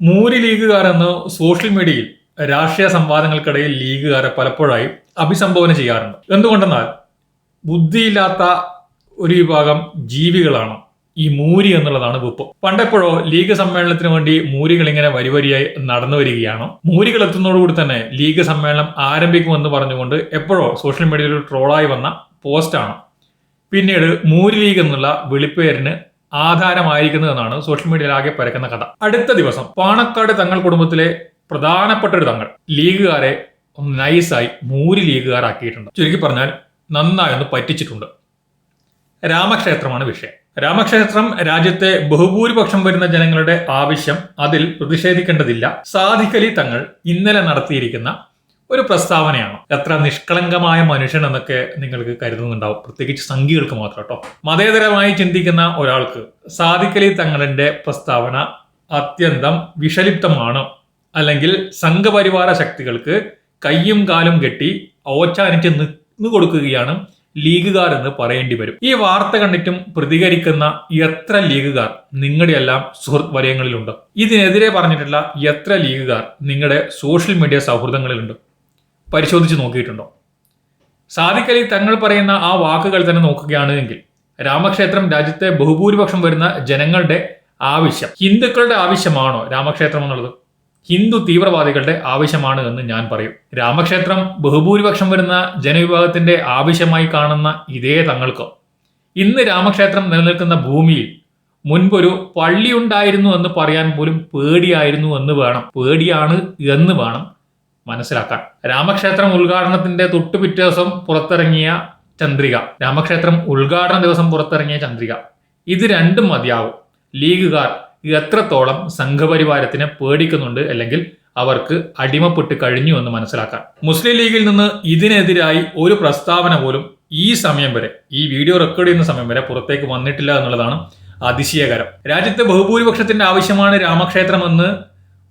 മൂരി ലീഗുകാർ എന്ന് സോഷ്യൽ മീഡിയയിൽ രാഷ്ട്രീയ സംവാദങ്ങൾക്കിടയിൽ ലീഗുകാരെ പലപ്പോഴായി അഭിസംബോധന ചെയ്യാറുണ്ട്. എന്തുകൊണ്ടെന്നാൽ ബുദ്ധിയില്ലാത്ത ഒരു വിഭാഗം ജീവികളാണ് ഈ മൂരി എന്നുള്ളതാണ് വിപ്പ്. പണ്ടെപ്പോഴോ ലീഗ് സമ്മേളനത്തിന് വേണ്ടി മൂരികൾ ഇങ്ങനെ വരിവരിയായി നടന്നു വരികയാണ്. മൂരികൾ എത്തുന്നതോടുകൂടി തന്നെ ലീഗ് സമ്മേളനം ആരംഭിക്കുമെന്ന് പറഞ്ഞുകൊണ്ട് എപ്പോഴോ സോഷ്യൽ മീഡിയയിൽ ട്രോളായി വന്ന പോസ്റ്റാണ്. പിന്നീട് മൂരി ലീഗ് എന്നുള്ള വിളിപ്പേരിന് ആധാരമായിരിക്കുന്നതെന്നാണ് സോഷ്യൽ മീഡിയയിൽ ആകെ പരക്കുന്ന കഥ. അടുത്ത ദിവസം പാണക്കാട് തങ്ങൾ കുടുംബത്തിലെ പ്രധാനപ്പെട്ട ഒരു തങ്ങൾ ലീഗുകാരെ ഒന്ന് നൈസായി മൂരി ലീഗുകാരാക്കിയിട്ടുണ്ട്. ചുരുക്കി പറഞ്ഞാൽ നന്നായി ഒന്ന് പറ്റിച്ചിട്ടുണ്ട്. രാമക്ഷേത്രമാണ് വിഷയം. രാമക്ഷേത്രം രാജ്യത്തെ ബഹുഭൂരിപക്ഷം വരുന്ന ജനങ്ങളുടെ ആവശ്യം അതിൽ പ്രതിഷേധിക്കേണ്ടതില്ല. സാധിക്കലി തങ്ങൾ ഇന്നലെ നടത്തിയിരിക്കുന്ന ഒരു പ്രസ്താവനയാണ്. എത്ര നിഷ്കളങ്കമായ മനുഷ്യൻ എന്നൊക്കെ നിങ്ങൾക്ക് കരുതുന്നുണ്ടാവും. പ്രത്യേകിച്ച് സംഘികൾക്ക് മാത്രം കേട്ടോ. മതേതരമായി ചിന്തിക്കുന്ന ഒരാൾക്ക് സാധിക്കലി തങ്ങളുടെ പ്രസ്താവന അത്യന്തം വിഷലിപ്തമാണ്. അല്ലെങ്കിൽ സംഘപരിവാര ശക്തികൾക്ക് കയ്യും കാലും കെട്ടി ഓച്ചാനിച്ച് നിന്നു കൊടുക്കുകയാണ് ലീഗുകാർ എന്ന് പറയേണ്ടി വരും. ഈ വാർത്ത കണ്ടിട്ടും പ്രതികരിക്കുന്ന എത്ര ലീഗുകാർ നിങ്ങളുടെ എല്ലാം സുഹൃത്ത് വലയങ്ങളിലുണ്ട്. ഇതിനെതിരെ പറഞ്ഞിട്ടുള്ള എത്ര ലീഗുകാർ നിങ്ങളുടെ സോഷ്യൽ മീഡിയ സൗഹൃദങ്ങളിലുണ്ട്. പരിശോധിച്ച് നോക്കിയിട്ടുണ്ടോ? സാധിക്കലി തങ്ങൾ പറയുന്ന ആ വാക്കുകൾ തന്നെ നോക്കുകയാണെങ്കിൽ രാമക്ഷേത്രം രാജ്യത്തെ ബഹുഭൂരിപക്ഷം വരുന്ന ജനങ്ങളുടെ ആവശ്യം ഹിന്ദുക്കളുടെ ആവശ്യമാണോ രാമക്ഷേത്രം എന്നുള്ളത്? ഹിന്ദു തീവ്രവാദികളുടെ ആവശ്യമാണ് എന്ന് ഞാൻ പറയും. രാമക്ഷേത്രം ബഹുഭൂരിപക്ഷം വരുന്ന ജനവിഭാഗത്തിന്റെ ആവശ്യമായി കാണുന്ന ഇതേ തങ്ങൾക്ക്. ഇന്ന് രാമക്ഷേത്രം നിലനിൽക്കുന്ന ഭൂമിയിൽ മുൻപൊരു പള്ളി ഉണ്ടായിരുന്നു എന്ന് പറയാൻ പോലും പേടിയായിരുന്നു എന്ന് വേണം. പേടിയാണ് എന്ന് വേണം. മനസ്സിലാക്കാൻ രാമക്ഷേത്രം ഉദ്ഘാടനത്തിന്റെ തൊട്ടു പിറ്റേ ദിവസം പുറത്തിറങ്ങിയ ചന്ദ്രിക. രാമക്ഷേത്രം ഉദ്ഘാടന ദിവസം പുറത്തിറങ്ങിയ ചന്ദ്രിക. ഇത് രണ്ടും മതിയാവും. ലീഗുകാർ എത്രത്തോളം സംഘപരിവാരത്തിനെ പേടിക്കുന്നുണ്ട് അല്ലെങ്കിൽ അവർക്ക് അടിമപ്പെട്ട് കഴിഞ്ഞു എന്ന് മനസ്സിലാക്കാൻ. മുസ്ലിം ലീഗിൽ നിന്ന് ഇതിനെതിരായി ഒരു പ്രസ്താവന പോലും ഈ സമയം വരെ ഈ വീഡിയോ റെക്കോർഡ് ചെയ്യുന്ന സമയം വരെ പുറത്തേക്ക് വന്നിട്ടില്ല എന്നുള്ളതാണ് അതിശയകരം. രാജ്യത്തെ ബഹുഭൂരിപക്ഷത്തിന്റെ ആവശ്യമാണ് രാമക്ഷേത്രം എന്ന്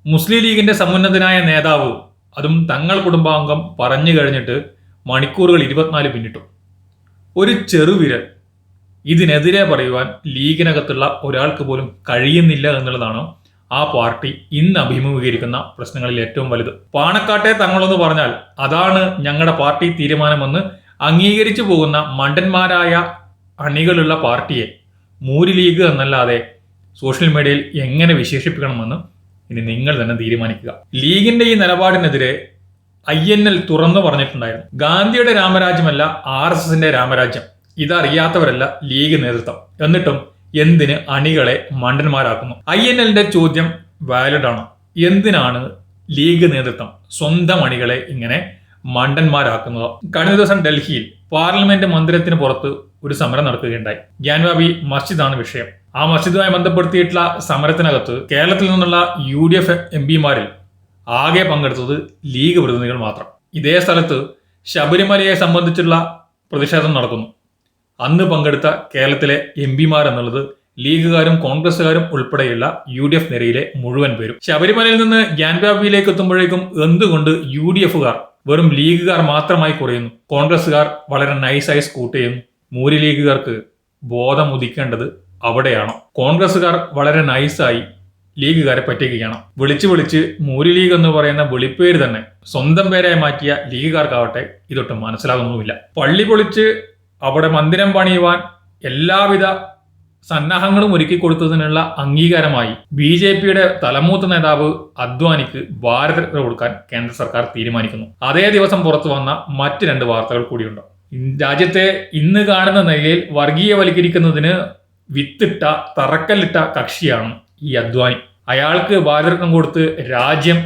മുസ്ലിം ലീഗിന്റെ സമുന്നതനായ നേതാവ് അതും തങ്ങൾ കുടുംബാംഗം പറഞ്ഞു കഴിഞ്ഞിട്ട് മണിക്കൂറുകൾ ഇരുപത്തിനാല് പിന്നിട്ടു ഒരു ചെറുവിരൽ ഇതിനെതിരെ പറയുവാൻ ലീഗിനകത്തുള്ള ഒരാൾക്ക് പോലും കഴിയുന്നില്ല എന്നുള്ളതാണ് ആ പാർട്ടി ഇന്ന് അഭിമുഖീകരിക്കുന്ന പ്രശ്നങ്ങളിൽ ഏറ്റവും വലുത്. പാണക്കാട്ടെ തങ്ങളെന്ന് പറഞ്ഞാൽ അതാണ് ഞങ്ങളുടെ പാർട്ടി തീരുമാനമെന്ന് അംഗീകരിച്ചു പോകുന്ന മണ്ടന്മാരായ അണികളുള്ള പാർട്ടിയെ മൂരി ലീഗ് എന്നല്ലാതെ സോഷ്യൽ മീഡിയയിൽ എങ്ങനെ വിശേഷിപ്പിക്കണമെന്ന് ഇനി നിങ്ങൾ തന്നെ തീരുമാനിക്കുക. ലീഗിന്റെ ഈ നിലപാടിനെതിരെ ഐ എൻ എൽ തുറന്നു പറഞ്ഞിട്ടുണ്ടായിരുന്നു. ഗാന്ധിയുടെ രാമരാജ്യമല്ല ആർ എസ് എസിന്റെ രാമരാജ്യം. ഇതറിയാത്തവരല്ല ലീഗ് നേതൃത്വം. എന്നിട്ടും എന്തിന് അണികളെ മണ്ടന്മാരാക്കുന്നു? ഐ എൻ എല്ലിന്റെ ചോദ്യം വാലിഡ് ആണ്. എന്തിനാണ് ലീഗ് നേതൃത്വം സ്വന്തം അണികളെ ഇങ്ങനെ മണ്ടന്മാരാക്കുന്നത്. കഴിഞ്ഞ ദിവസം ഡൽഹിയിൽ പാർലമെന്റ് മന്ദിരത്തിന് പുറത്ത് ഒരു സമരം നടക്കുകയുണ്ടായി. ഗ്യാൻവാബി മസ്ജിദാണ് വിഷയം. ആ മസ്ജിദുമായി ബന്ധപ്പെടുത്തിയിട്ടുള്ള സമരത്തിനകത്ത് കേരളത്തിൽ നിന്നുള്ള യു ഡി എഫ് എം പിമാരിൽ ആകെ പങ്കെടുത്തത് ലീഗ് പ്രതിനിധികൾ മാത്രം. ഇതേ സ്ഥലത്ത് ശബരിമലയെ സംബന്ധിച്ചുള്ള പ്രതിഷേധം നടക്കുന്നു. അന്ന് പങ്കെടുത്ത കേരളത്തിലെ എം പിമാർ എന്നുള്ളത് ലീഗുകാരും കോൺഗ്രസ്സുകാരും ഉൾപ്പെടെയുള്ള യു ഡി എഫ് നിരയിലെ മുഴുവൻ പേരും. ശബരിമലയിൽ നിന്ന് ഗ്യാൻവാബിയിലേക്ക് എത്തുമ്പോഴേക്കും എന്തുകൊണ്ട് യു ഡി എഫുകാർ വെറും ലീഗുകാർ മാത്രമായി കുറയുന്നു. കോൺഗ്രസ്സുകാർ വളരെ നൈസായി സ്കൂട്ട് ചെയ്യുന്നു. മൂരി ലീഗുകാർക്ക് ബോധം ഉദിക്കേണ്ടത് അവിടെയാണ്. കോൺഗ്രസ്സുകാർ വളരെ നൈസായി ലീഗുകാരെ പറ്റിക്കുകയാണ് വിളിച്ച് വിളിച്ച് മൂരി ലീഗ് എന്ന് പറയുന്ന വിളിപ്പേര് തന്നെ സ്വന്തം പേരായി മാറ്റിയ ലീഗുകാർക്കാവട്ടെ ഇതൊട്ടും മനസ്സിലാകുന്നുമില്ല. പള്ളി പൊളിച്ച് അവിടെ മന്ദിരം പണിയുവാൻ എല്ലാവിധ സന്നാഹങ്ങളും ഒരുക്കി കൊടുത്തതിനുള്ള അംഗീകാരമായി ബി ജെ പിയുടെ തലമൂത്ത നേതാവ് അദ്വാനിക്ക് ഭാരതരത്ന കൊടുക്കാൻ കേന്ദ്ര സർക്കാർ തീരുമാനിക്കുന്നു. അതേ ദിവസം പുറത്തു വന്ന മറ്റ് രണ്ട് വാർത്തകൾ കൂടിയുണ്ട്. രാജ്യത്തെ ഇന്ന് കാണുന്ന നിലയിൽ വർഗീയവൽക്കരിക്കുന്നതിന് വിത്തിട്ട തറക്കല്ലിട്ട കക്ഷിയാണ് ഈ അദ്വാനി. അയാൾക്ക് ഭാരതരത്നം കൊടുത്ത് രാജ്യം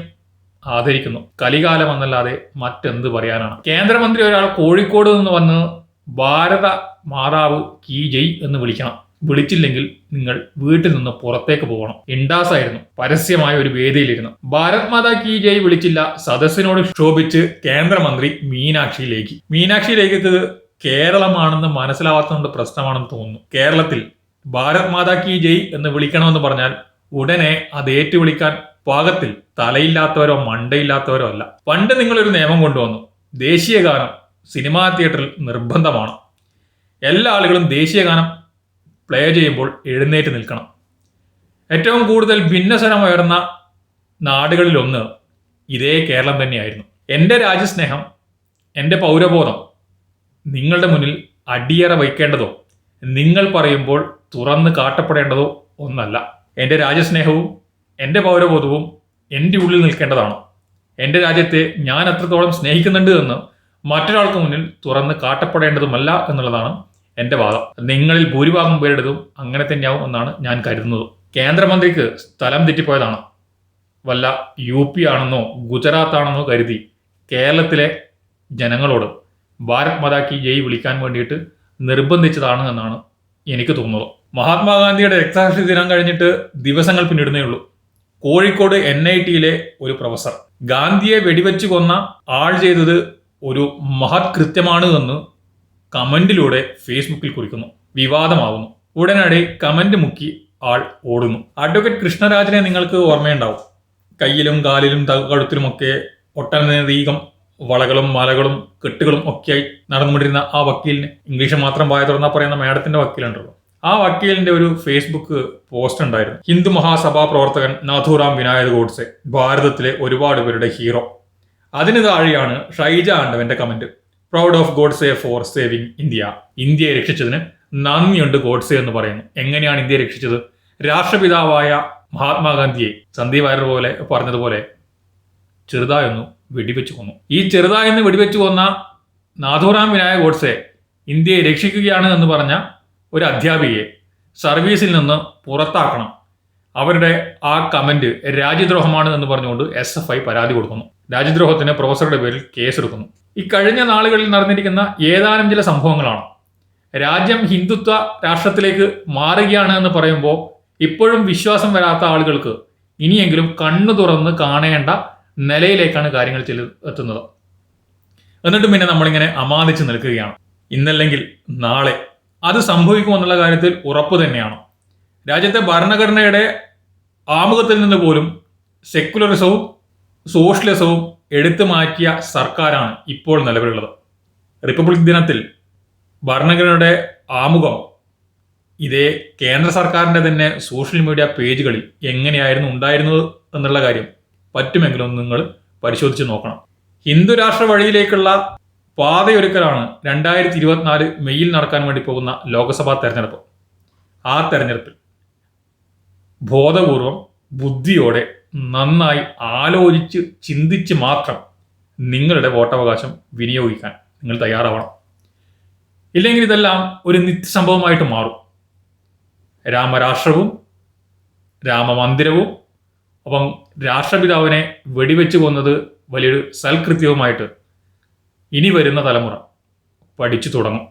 ആദരിക്കുന്നു. കലികാലം എന്നല്ലാതെ മറ്റെന്ത് പറയാനാണ്? കേന്ദ്രമന്ത്രി ഒരാൾ കോഴിക്കോട് നിന്ന് വന്ന് ഭാരത മാതാവ് കി ജയ് എന്ന് വിളിക്കണം. വിളിച്ചില്ലെങ്കിൽ നിങ്ങൾ വീട്ടിൽ നിന്ന് പുറത്തേക്ക് പോകണം. ഇൻഡാസ് ആയിരുന്നു പരസ്യമായ ഒരു വേദിയിലിരുന്നു. ഭാരത് മാതാ കി ജയ് വിളിച്ചില്ല. സദസ്സിനോട് ക്ഷോഭിച്ച് കേന്ദ്രമന്ത്രി മീനാക്ഷിയിലേക്ക്. മീനാക്ഷിയിലേക്ക് കേരളമാണെന്ന് മനസ്സിലാവാത്തതുകൊണ്ട് പ്രശ്നമാണെന്ന് തോന്നുന്നു. കേരളത്തിൽ ഭാരത് മാതാ കി ജയ് എന്ന് വിളിക്കണമെന്ന് പറഞ്ഞാൽ ഉടനെ അത് ഏറ്റുവിളിക്കാൻ പാകത്തിൽ തലയില്ലാത്തവരോ മണ്ടയില്ലാത്തവരോ അല്ല. പണ്ട് നിങ്ങളൊരു നിയമം കൊണ്ടുവന്നു. ദേശീയ ഗാനം സിനിമാ തിയേറ്ററിൽ നിർബന്ധമാണ്. എല്ലാ ആളുകളും ദേശീയ ഗാനം പ്ലേ ചെയ്യുമ്പോൾ എഴുന്നേറ്റ് നിൽക്കണം. ഏറ്റവും കൂടുതൽ ഭിന്നസ്വരമുയർന്ന നാടുകളിലൊന്ന് ഇതേ കേരളം തന്നെയായിരുന്നു. എന്റെ രാജ്യസ്നേഹം എന്റെ പൗരബോധം നിങ്ങളുടെ മുന്നിൽ അടിയറ വയ്ക്കേണ്ടതോ നിങ്ങൾ പറയുമ്പോൾ തുറന്ന് കാട്ടപ്പെടേണ്ടതോ ഒന്നല്ല. എന്റെ രാജ്യസ്നേഹവും എന്റെ പൗരബോധവും എന്റെ ഉള്ളിൽ നിൽക്കേണ്ടതാണ്. എന്റെ രാജ്യത്തെ ഞാൻ അത്രത്തോളം സ്നേഹിക്കുന്നുണ്ട് എന്ന് മറ്റൊരാൾക്ക് മുന്നിൽ തുറന്ന് കാട്ടപ്പെടേണ്ടതുമല്ല എന്നുള്ളതാണ് എന്റെ വാദം. നിങ്ങളിൽ ഭൂരിഭാഗം പേരെടുത്തും അങ്ങനെ തന്നെയാവും എന്നാണ് ഞാൻ കരുതുന്നത്. കേന്ദ്രമന്ത്രിക്ക് സ്ഥലം തെറ്റിപ്പോയതാണ്. വല്ല യു പി ആണെന്നോ ഗുജറാത്ത് ആണെന്നോ കരുതി കേരളത്തിലെ ജനങ്ങളോട് ഭാരത് മതാക്കി ജയി ജയ് വിളിക്കാൻ വേണ്ടിയിട്ട് നിർബന്ധിച്ചതാണ് എന്നാണ് എനിക്ക് തോന്നുന്നത്. മഹാത്മാഗാന്ധിയുടെ രക്തസാക്ഷി ദിനം കഴിഞ്ഞിട്ട് ദിവസങ്ങൾ പിന്നിടുന്നേ ഉള്ളൂ. കോഴിക്കോട് എൻ ഐ ടിയിലെ ഒരു പ്രൊഫസർ. ഗാന്ധിയെ വെടിവെച്ച് കൊന്ന ആൾ ചെയ്തത് ഒരു മഹത് കൃത്യമാണ് എന്ന് കമന്റിലൂടെ ഫേസ്ബുക്കിൽ കുറിക്കുന്നു. വിവാദമാവുന്നു. ഉടനടി കമന്റ് മുക്കി ആൾ ഓടുന്നു. അഡ്വക്കേറ്റ് കൃഷ്ണരാജനെ നിങ്ങൾക്ക് ഓർമ്മയുണ്ടാവും. കയ്യിലും കാലിലും കഴുത്തിലുമൊക്കെ ഒട്ടനധികം വളകളും മലകളും കെട്ടുകളും ഒക്കെയായി നടന്നുകൊണ്ടിരുന്ന ആ വക്കീലിന് ഇംഗ്ലീഷ് മാത്രം വായ തുറന്നാൽ പറയുന്ന മേഡത്തിന്റെ വക്കീലുണ്ടല്ലോ. ആ വക്കീലിന്റെ ഒരു ഫേസ്ബുക്ക് പോസ്റ്റ് ഉണ്ടായിരുന്നു. ഹിന്ദു മഹാസഭാ പ്രവർത്തകൻ നാഥുറാം വിനായക് ഗോഡ്സെ ഭാരതത്തിലെ ഒരുപാട് പേരുടെ ഹീറോ. അതിന് താഴെയാണ് Shaija ആണ്ടവന്റെ comment. Proud of Godse for saving India ഇന്ത്യയെ രക്ഷിച്ചതിന് നന്ദിയുണ്ട് ഗോഡ്സെ എന്ന് പറയുന്നു. എങ്ങനെയാണ് ഇന്ത്യയെ രക്ഷിച്ചത്? രാഷ്ട്രപിതാവായ മഹാത്മാഗാന്ധിയെ സന്ദീപ് വാര്യർ പോലെ പറഞ്ഞതുപോലെ ചെറുതായൊന്നു വെടിവെച്ച് കൊന്നു. ഈ ചെറുതായെന്ന് വെടിവെച്ച് കൊന്ന നാഥുറാം വിനായ ഗോഡ്സെ ഇന്ത്യയെ രക്ഷിക്കുകയാണ് എന്ന് പറഞ്ഞ ഒരു അധ്യാപികയെ സർവീസിൽ നിന്ന് പുറത്താക്കണം. അവരുടെ ആ കമന്റ് രാജ്യദ്രോഹമാണ് എന്ന് പറഞ്ഞുകൊണ്ട് എസ് എഫ് ഐ പരാതി കൊടുക്കുന്നു. രാജ്യദ്രോഹത്തിന് പ്രൊഫസറുടെ പേരിൽ കേസെടുക്കുന്നു. ഈ കഴിഞ്ഞ നാളുകളിൽ നടന്നിരിക്കുന്ന ഏതാനും ചില സംഭവങ്ങളാണ്. രാജ്യം ഹിന്ദുത്വ രാഷ്ട്രത്തിലേക്ക് മാറുകയാണ് എന്ന് പറയുമ്പോൾ ഇപ്പോഴും വിശ്വാസം വരാത്ത ആളുകൾക്ക് ഇനിയെങ്കിലും കണ്ണു തുറന്ന് കാണേണ്ട നിലയിലേക്കാണ് കാര്യങ്ങൾ ചെല്ലു എത്തുന്നത്. എന്നിട്ടും പിന്നെ നമ്മളിങ്ങനെ അമാദിച്ച് നിൽക്കുകയാണ്. ഇന്നല്ലെങ്കിൽ നാളെ അത് സംഭവിക്കുമെന്നുള്ള കാര്യത്തിൽ ഉറപ്പ് തന്നെയാണ്. രാജ്യത്തെ ഭരണഘടനയുടെ ആമുഖത്തിൽ നിന്ന് പോലും സെക്കുലറിസവും സോഷ്യലിസവും എടുത്തു മാറ്റിയ സർക്കാരാണ് ഇപ്പോൾ നിലവിലുള്ളത്. റിപ്പബ്ലിക് ദിനത്തിൽ ഭരണഘടനയുടെ ആമുഖം ഇതേ കേന്ദ്ര സർക്കാരിന്റെ തന്നെ സോഷ്യൽ മീഡിയ പേജുകളിൽ എങ്ങനെയായിരുന്നു ഉണ്ടായിരുന്നത് എന്നുള്ള കാര്യം പറ്റുമെങ്കിലും നിങ്ങൾ പരിശോധിച്ച് നോക്കണം. ഹിന്ദു രാഷ്ട്ര വഴിയിലേക്കുള്ള പാതയൊരുക്കലാണ് രണ്ടായിരത്തി ഇരുപത്തിനാല് മെയ്യിൽ നടക്കാൻ വേണ്ടി പോകുന്ന ലോക്സഭാ തെരഞ്ഞെടുപ്പ്. ആ തെരഞ്ഞെടുപ്പിൽ ബോധപൂർവം ബുദ്ധിയോടെ നന്നായി ആലോചിച്ച് ചിന്തിച്ച് മാത്രം നിങ്ങളുടെ വോട്ടവകാശം വിനിയോഗിക്കാൻ നിങ്ങൾ തയ്യാറാവണം. ഇല്ലെങ്കിൽ ഇതെല്ലാം ഒരു നിത്യസംഭവമായിട്ട് മാറും. രാമരാഷ്ട്രവും രാമമന്ദിരവും അപ്പം രാഷ്ട്രപിതാവിനെ വെടിവെച്ച് കൊന്നത് വലിയൊരു സൽകൃത്യവുമായിട്ട് ഇനി വരുന്ന തലമുറ പഠിച്ചു തുടങ്ങും.